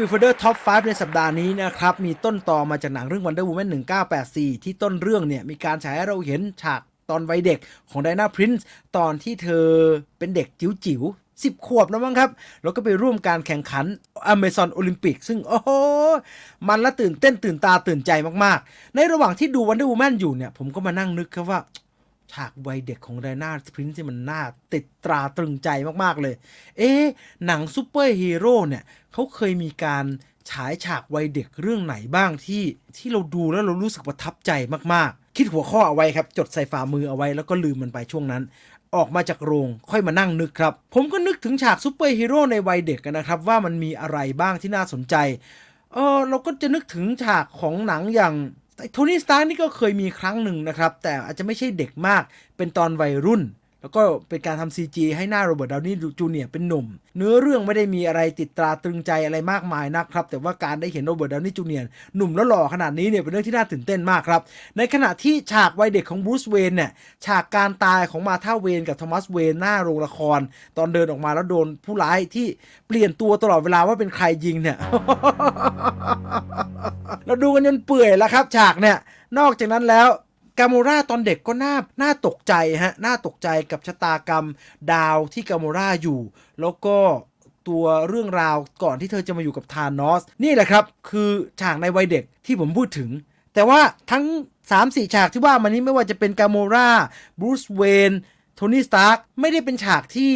วิวฟเดอร์ท็อป 5 ในสัปดาห์นี้นะครับ มีต้นต่อมาจากหนังเรื่อง Wonder Woman 1984 ที่ต้นเรื่องเนี่ย มีการฉายให้เราเห็นฉากตอนวัยเด็กของไดนาพรินซ์ตอนที่เธอเป็นเด็กจิ๋วๆ 10 ขวบนะมั้งครับ แล้วก็ไปร่วมการแข่งขัน Amazon Olympic ซึ่ง โอ้โห มันละตื่นเต้นตื่นตาตื่นใจมากๆ ในระหว่างที่ดู Wonder Woman อยู่เนี่ย ผมก็มานั่งนึกครับว่า ฉากวัยเด็กของไดนาสพรินซ์ที่มันน่าติดตราตรึงใจมากๆเลย เอ๊ะ หนังซูเปอร์ฮีโร่เนี่ยเขาเคยมีการฉายฉากวัยเด็กเรื่องไหนบ้างที่ที่เราดูแล้วเรารู้สึกประทับใจมากๆ คิดหัวข้อเอาไว้ครับ จดใส่ฝ่ามือเอาไว้แล้วก็ลืมมันไปช่วงนั้น ออกมาจากโรงค่อยมานั่งนึกครับ ผมก็นึกถึงฉากซูเปอร์ฮีโร่ในวัยเด็กนะครับ ว่ามันมีอะไรบ้างที่น่าสนใจ เออเราก็จะนึกถึงฉากของหนังอย่าง โทนี่สตาร์นี่ก็เคยมีครั้งหนึ่งนะครับ แต่อาจจะไม่ใช่เด็กมากเป็นตอนวัยรุ่น แล้วก็เป็นการทำ CG ให้หน้าโรเบิร์ตดาวนี่จูเนียร์เป็นหนุ่ม เนื้อเรื่องไม่ได้มีอะไรติดตราตรึงใจอะไรมากมายนะครับ แต่ว่าการได้เห็นโรเบิร์ตดาวนี่จูเนียร์หนุ่มแล้วหล่อขนาดนี้เนี่ยเป็นเรื่องที่น่าตื่นเต้นมากครับ ในขณะที่ฉากวัยเด็กของบรูซเวนเนี่ยฉากการตายของมาธาเวนกับโทมัสเวนหน้าโรงละคร ตอนเดินออกมาแล้วโดนผู้ร้ายที่เปลี่ยนตัวตลอดเวลาว่าเป็นใครยิงเนี่ยเราดูกันจนเปื่อยแล้วครับ ฉากเนี่ยนอกจากนั้นแล้ว กาโมราตอนเด็กก็น่าน่าตกใจฮะน่าตกใจกับชะตากรรมดาวที่กาโมราอยู่ แล้วก็ตัวเรื่องราวก่อนที่เธอจะมาอยู่กับธานอส นี่แหละครับ คือฉากในวัยเด็กที่ผมพูดถึง แต่ว่าทั้ง 3-4 ฉากที่ว่ามานี้ไม่ว่าจะเป็นกาโมราบรูซเวนโทนี่สตาร์กไม่ได้เป็นฉากที่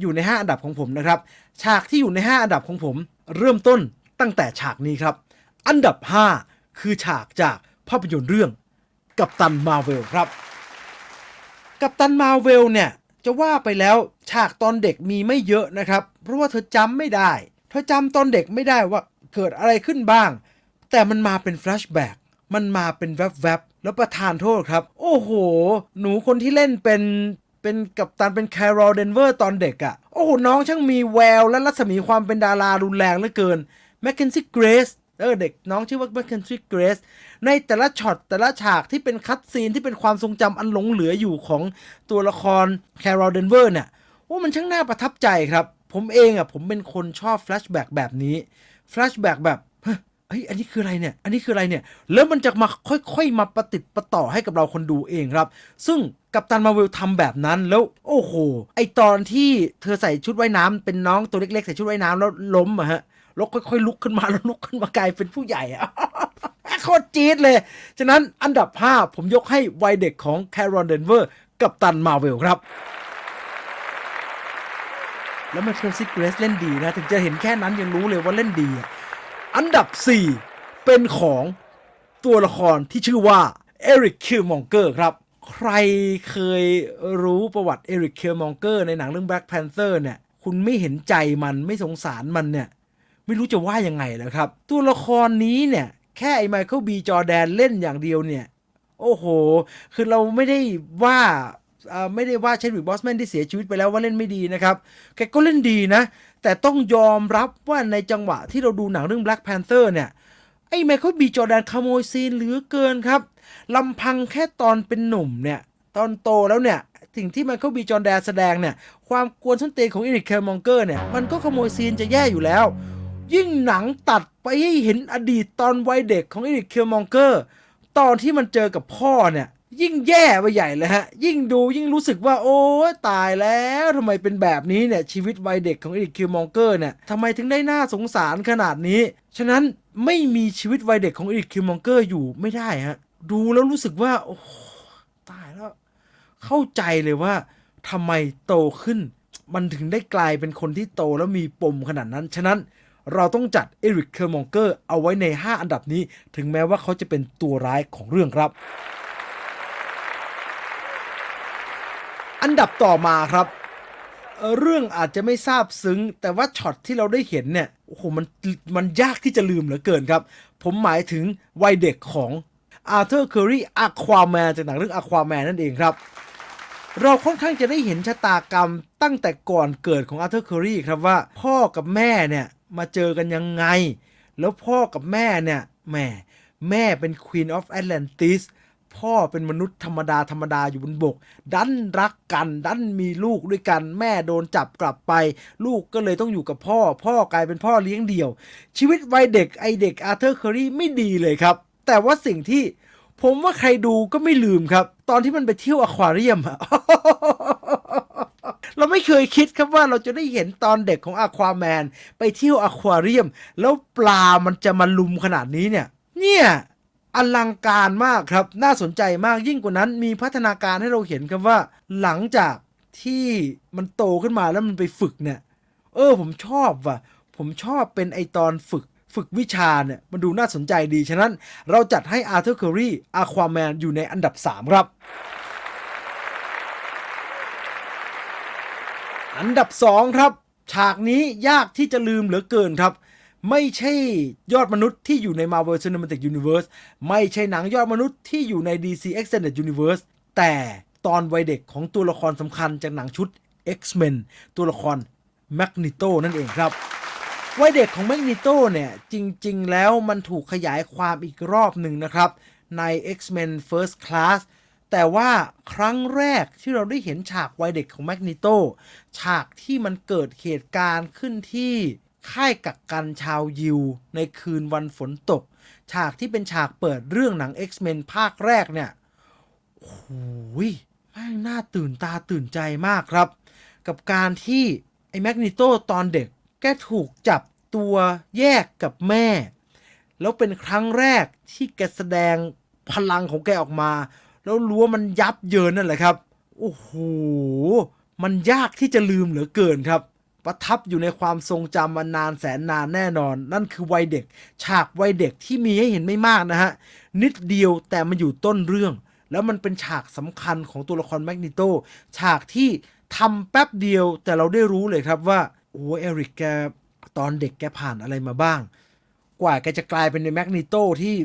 อยู่ใน 5 อันดับของผมนะครับ ฉากที่อยู่ใน 5 อันดับของผม เริ่มต้นตั้งแต่ฉากนี้ครับ อันดับ 5 คือฉากจากภาพยนตร์เรื่อง กัปตันมาเวลครับ กัปตันมาเวลเนี่ย จะว่าไปแล้วฉากตอนเด็กมีไม่เยอะนะครับ เพราะว่าเธอจำไม่ได้ เธอจำตอนเด็กไม่ได้ว่าเกิดอะไรขึ้นบ้าง แต่มันมาเป็นแฟลชแบ็กมันมาเป็นแวบๆแล้วประทานโทษครับ โอ้โห หนูคนที่เล่นเป็นเป็นกัปตันเป็นแคโรลเดนเวอร์ตอนเด็กอะ่ะ โอ้โห น้องช่างมีแววและรัศมีความเป็นดารารุนแรงเหลือเกินแมคเคนซี่เกรส เออเด็กน้องชื่อว่าแมคเคนซี่เกรสในแต่ละช็อตแต่ละฉากที่เป็นคัตซีนที่เป็นความทรงจำอันหลงเหลืออยู่ของตัวละครแคโรลเดนเวอร์เนี่ยว่ามันช่างน่าประทับใจครับ ผมเองอะผมเป็นคนชอบแฟลชแบ็กแบบนี้แฟลชแบ็กแบบเฮ้ยอันนี้คืออะไรเนี่ย อันนี้คืออะไรเนี่ย แล้วมันจะมาค่อยๆ มาประติดประต่อให้กับเราคนดูเองครับ ซึ่งกัปตันมาเวลทำแบบนั้นแล้ว โอ้โห ไอตอนที่เธอใส่ชุดว่ายน้ำเป็นน้องตัวเล็กๆ ใส่ชุดว่ายน้ำแล้วล้มอะฮะ แล้วค่อยๆลุกขึ้นมาแล้วลุกขึ้นมากลายเป็นผู้ใหญ่อะโคตรจี๊ดเลย ฉะนั้นอันดับ 5 ผมยกให้วัยเด็กของแครอนเดนเวอร์ กับตันมาเวลครับ แล้วมันเคอร์ซิเกรสเล่นดีนะ ถึงจะเห็นแค่นั้นยังรู้เลยว่าเล่นดีอะอันดับ 4 เป็นของตัวละครที่ชื่อว่าเอริกคิลมองเกอร์ครับ ใครเคยรู้ประวัติเอริกคิลมองเกอร์ในหนังเรื่อง Black Panther เนี่ย คุณไม่เห็นใจมันไม่สงสารมันเนี่ย ไม่รู้จะว่ายังไงแล้วครับ ตัวละครนี้เนี่ยแค่ไอ้ไมเคิลบีจอแดนเล่นอย่างเดียวเนี่ย โอ้โห คือเราไม่ได้ว่าไม่ได้ว่าเชนวิกบอสแมนที่เสียชีวิตไปแล้วว่าเล่นไม่ดีนะครับ แกก็เล่นดีนะ แต่ต้องยอมรับว่าในจังหวะที่เราดูหนังเรื่อง Black Panther เนี่ย ไอ้ไมเคิลบีจอแดนขโมยซีนเหลือเกินครับลำพังแค่ตอนเป็นหนุ่มเนี่ย ตอนโตแล้วเนี่ยสิ่งที่ไมเคิลบีจอแดนแสดงเนี่ย ความกวนส้นเตีนของอีริคเคลมองเกอร์เนี่ย มันก็ขโมยซีนจะแย่อยู่แล้ว ยิ่งหนังตัดไปให้เห็นอดีตตอนวัยเด็กของอีริคเคลมองเกอร์ตอนที่มันเจอกับพ่อเนี่ย ยิ่งแย่ไปใหญ่เลยฮะ ยิ่งดูยิ่งรู้สึกว่า โอ้ยตายแล้วทำไมเป็นแบบนี้เนี่ย ชีวิตวัยเด็กของอีริคคิวมองเกอร์เนี่ยทำไมถึงได้น่าสงสารขนาดนี้ ฉะนั้นไม่มีชีวิตวัยเด็กของอีริคคิวมองเกอร์อยู่ไม่ได้ฮะ ดูแล้วรู้สึกว่า โอ้ตายแล้ว เข้าใจเลยว่าทำไมโตขึ้น มันถึงได้กลายเป็นคนที่โตแล้วมีปมขนาดนั้น ฉะนั้น เราต้องจัดเอริกเคอร์มองเกอร์เอาไว้ใน 5 อันดับนี้ ถึงแม้ว่าเขาจะเป็นตัวร้ายของเรื่องครับ อันดับต่อมาครับ เรื่องอาจจะไม่ทราบซึ้ง แต่ว่าช็อตที่เราได้เห็นเนี่ยโอ้โหมันมันยากที่จะลืมเหลือเกินครับ ผมหมายถึงวัยเด็กของอาร์เธอร์เคอรีอะควาแมนจากหนังเรื่องอะควาแมนนั่นเองครับเราค่อนข้างจะได้เห็นชะตากรรมตั้งแต่ก่อนเกิดของอาร์เธอร์เคอรีครับว่าพ่อกับแม่เนี่ยมาเจอกันยังไง แล้วพ่อกับแม่เนี่ยแหม่แม่เป็น Queen of Atlantis พ่อเป็นมนุษย์ธรรมดาธรรมดาอยู่บนบก ดันรักกัน ดันมีลูกด้วยกัน แม่โดนจับกลับไป ลูกก็เลยต้องอยู่กับพ่อ พ่อกลายเป็นพ่อเลี้ยงเดี่ยว ชีวิตวัยเด็กไอเด็กอาร์เธอร์เคอรี่ไม่ดีเลยครับ แต่ว่าสิ่งที่ผมว่าใครดูก็ไม่ลืมครับ ตอนที่มันไปเที่ยวอควาเรียมอะ เราไม่เคยคิดครับว่าเราจะได้เห็นตอนเด็กของอะควาแมนไปเที่ยวอะควาเรียม แล้วปลามันจะมาลุมขนาดนี้เนี่ย เนี่ยอลังการมากครับ น่าสนใจมากยิ่งกว่านั้น มีพัฒนาการให้เราเห็นครับว่า หลังจากที่มันโตขึ้นมาแล้วมันไปฝึกเนี่ย เออ ผมชอบว่ะ ผมชอบเป็นไอตอนฝึก ฝึกวิชาเนี่ย มันดูน่าสนใจดี ฉะนั้นเราจัดให้อาร์เธอร์เคอรี่อาควาแมนอยู่ในอันดับ 3 ครับ อันดับ 2 ครับ ฉากนี้ยากที่จะลืมเหลือเกินครับ ไม่ใช่ยอดมนุษย์ที่อยู่ใน Marvel Cinematic Universe ไม่ใช่หนังยอดมนุษย์ที่อยู่ใน DC Extended Universe แต่ตอนวัยเด็กของตัวละครสำคัญจากหนังชุด X-Men ตัวละคร Magneto นั่นเองครับวัยเด็กของ Magneto เนี่ย จริง ๆ แล้วมันถูกขยายความอีกรอบหนึ่งนะครับ ใน X-Men First Class แต่ว่าครั้งแรกที่เราได้เห็นฉากวัยเด็กของ Magneto ฉากที่มันเกิดเหตุการณ์ขึ้นที่ค่ายกักกันชาวยิว ในคืนวันฝนตก ฉากที่เป็นฉากเปิดเรื่องหนัง X-Men ภาคแรกเนี่ยโอ้โหยแม่งน่าตื่นตาตื่นใจมากครับ กับการที่ไอ้แมกนิโตตอนเด็กแกถูกจับตัวแยกกับแม่ แล้วเป็นครั้งแรกที่แกแสดงพลังของแกออกมา แล้วรู้วมันยับเยินนั่นแหละครับโอ้โหมันยากที่จะลืมเหลือเกินครับ ประทับอยู่ในความทรงจำมานานแสนนานแน่นอน นั่นคือวัยเด็ก ฉากวัยเด็กที่มีให้เห็นไม่มากนะฮะ นิดเดียวแต่มันอยู่ต้นเรื่อง แล้วมันเป็นฉากสำคัญของตัวละครแมกนิโตฉากที่ทำแป๊บเดียวแต่เราได้รู้เลยครับว่า โอ้เอริกแกตอนเด็กแกผ่านอะไรมาบ้าง กว่าแกจะกลายเป็นในแมกนิโตที่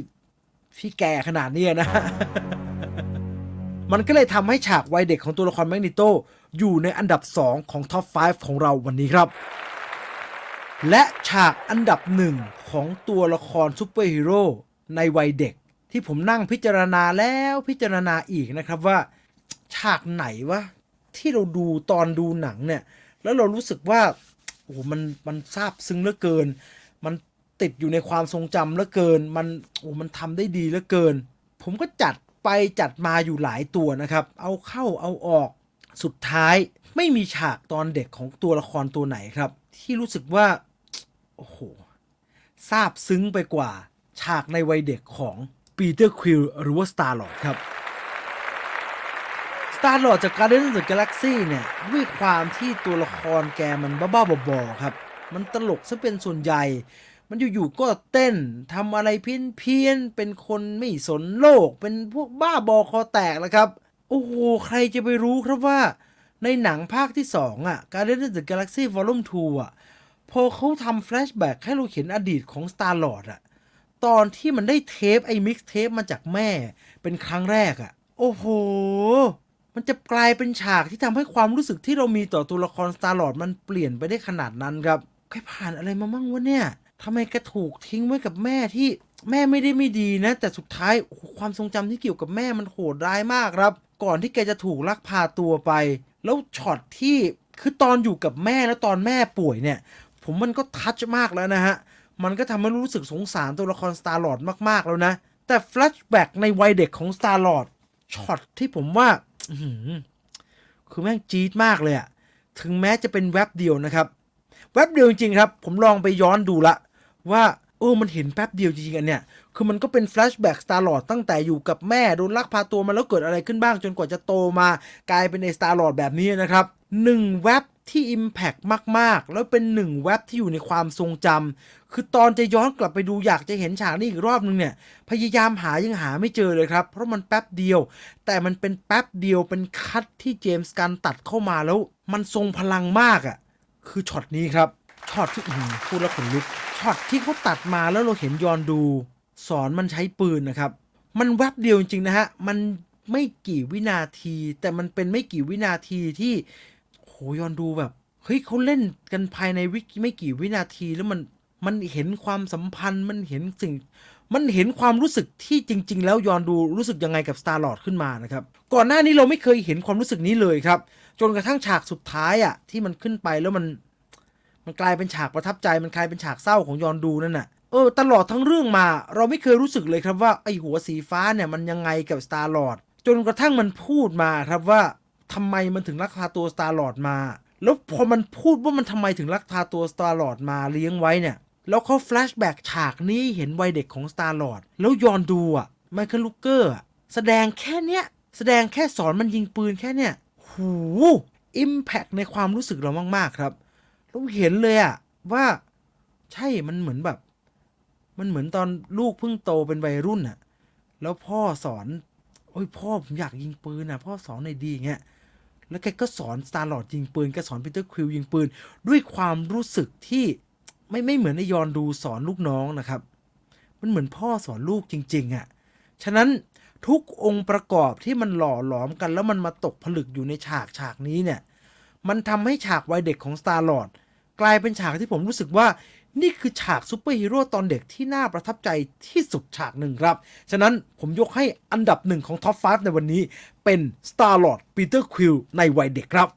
ที่แก่ขนาดนี้นะ มันก็เลยทำให้ฉากวัยเด็กของตัวละครแมกนิโตอยู่ในอันดับ 2 ของท็อป 5 ของเราวันนี้ครับ และฉากอันดับหนึ่งของตัวละครซูเปอร์ฮีโร่ในวัยเด็ก ที่ผมนั่งพิจารณาแล้วพิจารณาอีกนะครับว่า ฉากไหนวะ ที่เราดูตอนดูหนังเนี่ย แล้วเรารู้สึกว่าโอ้โหมันมันซาบซึ้งเหลือเกิน มันติดอยู่ในความทรงจำเหลือเกิน มันโอ้มันทำได้ดีเหลือเกิน ผมก็จัด ไปจัดมาอยู่หลายตัวนะครับ เอาเข้าเอาออกสุดท้ายไม่มีฉากตอนเด็กของตัวละครตัวไหนครับ ที่รู้สึกว่า โอ้โหซาบซึ้งไปกว่า ฉากในวัยเด็กของปีเตอร์ควิลหรือว่าสตาร์ลอ d ครับสตาร์ลอ d จาก Guardians of the Galaxy เนี่ย ด้วยความที่ตัวละครแกมันบ้าๆบอๆครับ มันตลกซะเป็นส่วนใหญ่ มันอยู่ๆก็เต้นทำอะไรเพี้ยนๆเป็นคนไม่สนโลก เป็นพวกบ้าบอคอแตกแล้วครับ โอ้โห ใครจะไปรู้ครับว่า ในหนังภาคที่ 2อะ Guardians of the Galaxy Volume 2 อะ พอเขาทำแฟลชแบ็กให้เราเห็นอดีตของ Star Lord อะ ตอนที่มันได้เทปไอ้มิกซ์เทปมาจากแม่เป็นครั้งแรกอะ โอ้โห มันจะกลายเป็นฉากที่ทำให้ความรู้สึกที่เรามีต่อตัวละคร Star Lord มันเปลี่ยนไปได้ขนาดนั้นครับแกผ่านอะไรมามั่งวะเนี่ย ทำไมแกถูกทิ้งไว้กับแม่ที่แม่ไม่ได้ไม่ดีนะ แต่สุดท้ายความทรงจำที่เกี่ยวกับแม่มันโหดร้ายมากครับ ก่อนที่แกจะถูกลักพาตัวไป แล้วช็อตที่คือตอนอยู่กับแม่แล้วตอนแม่ป่วยเนี่ย ผมมันก็ทัชมากแล้วนะฮะ มันก็ทำให้รู้สึกสงสารตัวละคร Star Lord มากๆแล้วนะ แต่แฟลชแบ็กในวัยเด็กของ Star Lord ช็อตที่ผมว่าคือแม่งจี๊ดมากเลยอะถึงแม้จะเป็นแว็บเดียวนะครับ แว็บเดียวจริงๆครับ ผมลองไปย้อนดูละ ว่าเออมันเห็นแป๊บเดียวจริงๆอันเนี่ย คือมันก็เป็นแฟลชแบ็ก Star Lord ตั้งแต่อยู่กับแม่ โดนลักพาตัวมาแล้วเกิดอะไรขึ้นบ้างจนกว่าจะโตมากลายเป็นใน Star Lord แบบนี้นะครับหนึ่งแว็บที่ Impact มาก ๆ แล้วเป็นหนึ่งแว็บที่อยู่ในความทรงจำคือตอนจะย้อนกลับไปดูอยากจะเห็นฉากนี้อีกรอบนึงเนี่ย พยายามหายังหาไม่เจอเลยครับ เพราะมันแป๊บเดียว แต่มันเป็นแป๊บเดียวเป็นคัดที่เจมส์กันตัดเข้ามาแล้ว มันทรงพลังมากอะ่ะ คือช็อตนี้ครับช็อตที่หือพูดแล้วขนลุก ช็อตที่เขาตัดมาแล้วเราเห็นยอนดู สอนมันใช้ปืนนะครับ มันแวบเดียวจริงๆนะฮะ มันไม่กี่วินาที แต่มันเป็นไม่กี่วินาทีที่โหยอนดูแบบเฮ้ยเขาเล่นกันภายในวิไม่กี่วินาทีแล้วมันมันเห็นความสัมพันธ์มันเห็นสิ่ง มันเห็นความรู้สึกที่จริง ๆ แล้วยอนดูรู้สึกยังไงกับ Star Lord ขึ้นมานะครับ ก่อนหน้านี้เราไม่เคยเห็นความรู้สึกนี้เลยครับ จนกระทั่งฉากสุดท้ายอะที่มันขึ้นไปแล้วมัน มันกลายเป็นฉากประทับใจมันกลายเป็นฉากเศร้าของยอนดูนั่นน่ะเออตลอดทั้งเรื่องมา เราไม่เคยรู้สึกเลยครับว่าไอหัวสีฟ้าเนี่ยมันยังไงกับ Star Lord จนกระทั่งมันพูดมาครับว่าทำไมมันถึงลักพาตัว Star Lord มา แล้วพอมันพูดว่ามันทำไมถึงลักพาตัว Star Lord มาเลี้ยงไว้เนี่ย แล้วเขาแฟลชแบ็กฉากนี้เห็นวัยเด็กของ Star Lord แล้วยอนดูอะไมเคิลลูเกอร์แสดงแค่เนี้ย แสดงแค่สอนมันยิงปืนแค่เนี้ยหูอิมแพกในความรู้สึกเรามาก ๆ ครับ เราเห็นเลยอะว่าใช่มันเหมือนแบบ มันเหมือนตอนลูกเพิ่งโตเป็นวัยรุ่นอะแล้วพ่อสอนโอ้ยพ่อผมอยากยิงปืนอะพ่อสอนในอยดีเงี้ยแล้วแกก็สอนสตาร์ลอดยิงปืนแกสอนปีเตอร์ควิลยิงปืน ด้วยความรู้สึกที่ไม่ไม่เหมือนไอยอนดูสอนลูกน้องนะครับ มันเหมือนพ่อสอนลูกจริง ๆอะฉะนั้นทุกองค์ประกอบที่มันหล่อหลอมกันแล้วมันมาตกผลึกอยู่ในฉากฉากนี้เนี่ย มันทำให้ฉากวัยเด็กของ Star Lord กลายเป็นฉากที่ผมรู้สึกว่านี่คือฉากซูเปอร์ฮีโร่ตอนเด็กที่น่าประทับใจที่สุดฉากหนึ่งครับ ฉะนั้นผมยกให้อันดับหนึ่งของท็อป 5 ในวันนี้เป็น Star Lord Peter Quill ในวัยเด็กครับ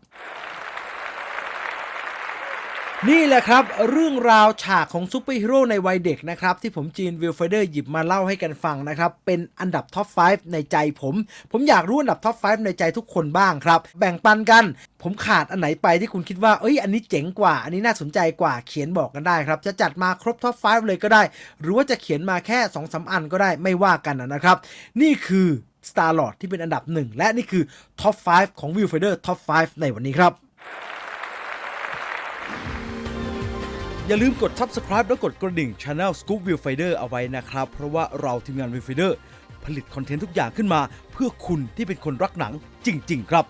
นี่แหละครับ เรื่องราวฉากของซูเปอร์ฮีโร่ในวัยเด็กนะครับ ที่ผมจีนวิลเฟเดอร์หยิบมาเล่าให้กันฟังนะครับ เป็นอันดับท็อป 5 ในใจผม ผมอยากรู้อันดับท็อป 5 ในใจทุกคนบ้างครับ แบ่งปันกัน ผมขาดอันไหนไปที่คุณคิดว่า เอ้ย อันนี้เจ๋งกว่า อันนี้น่าสนใจกว่าเขียนบอกกันได้ครับ จะจัดมาครบท็อป 5 เลยก็ได้ หรือว่าจะเขียนมาแค่2อสอันก็ได้ไม่ว่ากันนะครับ นี่คือ Star Lord ที่เป็นอันดับหนึ่งและนี่คือท็อป 5 ของ View Finder Top 5ในวันนี้ครับ อย่าลืมกด subscribe แล้วกดกระดิ่ง Channel Scoop Viewfinder เอาไว้นะครับ เพราะว่าเราทีมงาน Viewfinder ผลิตคอนเทนต์ทุกอย่างขึ้นมา เพื่อคุณที่เป็นคนรักหนังจริง ๆ ครับ